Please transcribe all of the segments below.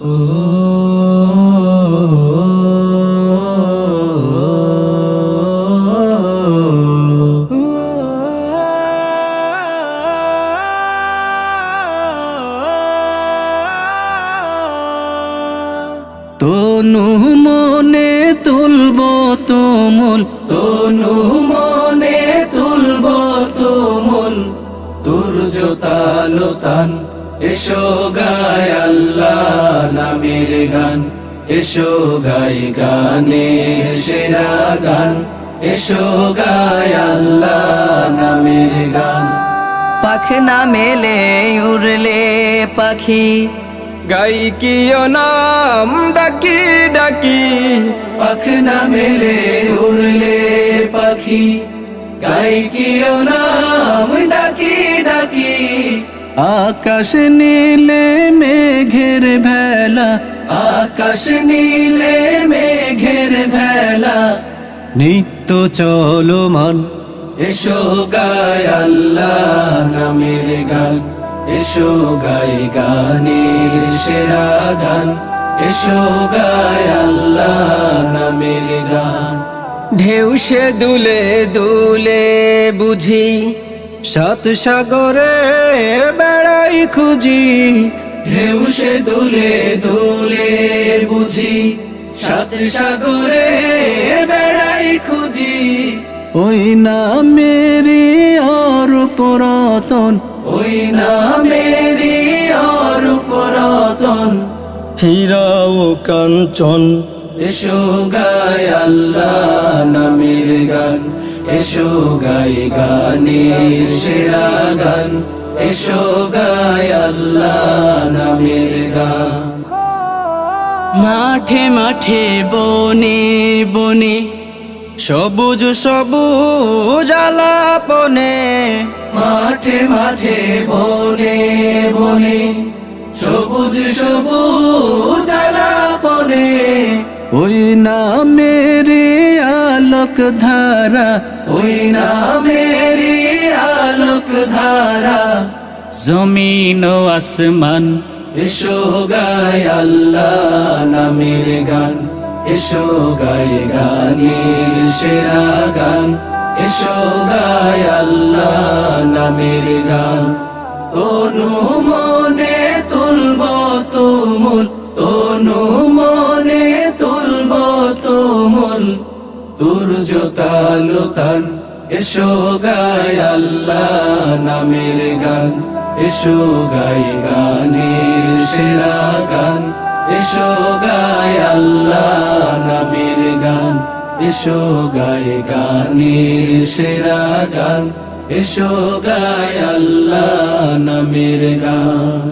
তনু মনে তুলব তুমুল। তনু মনে তুলব তুমুল। তোর তান। এসো গায় আল্লাহ নামের গান। এসো গাই গানের সেরা গান। এসো গায় আল্লাহ নামের গান। পাখনা মেলে উড়লে পাখি। গাই কিয় নাম ডাকি ডাকি। পাখনা মেলে উড়লে পাখি। গাই কিয় নাম ডাকি ডাকি। আকাশ নীলে মেঘের ভেলা। আকাশ নীলে মেঘের ভেলা। নিত্য চলমান। এসো গায় আল্লাহ নামের গান। এসো গাই গানের সেরা গান। এসো গায় আল্লাহ নামের গান। ঢেউ সে দুলে দুলে বুঝি সাত সাগরে বেড়াই খুঁজি, ঢেউ সে দুলে দুলে বুঝি। সাত সাগরে বেড়াই খুঁজি। ওই না মেরি আর পুরাতন। ওই না মেরি আর পুরাতন। হীরা কাঞ্চন, এসো গায় আল্লাহ নামের গান। এসো গাই গানের সেরা গান এসো গায় আল্লাহ নামের গান। মাঠে মাঠে বনে বনে সবুজ সবুজ আলাপনে মাঠে মাঠে বনে বনে সবুজ সবুজ আলাপনে। ওই না মেরে আলোক ধারা ওই না মেরে আলোক ধারা জমিন ও আসমান, এসো গায় আল্লাহ নামের গান। এসো গায় গানের সেরা গান। এসো গায় আল্লাহ নামের গান। তনু মনে তুলব তুমুল তোর জোতালো তান এসো গায় আল্লাহ নামের গান, এসো গাই গানের সেরা গান, এসো গায় আল্লাহ নামের গান, এসো গায় গানের সেরা গান, এসো গায় আল্লাহ নামের গান।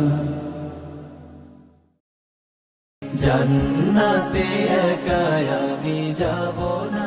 জান্নাতে একা আমি যাব না।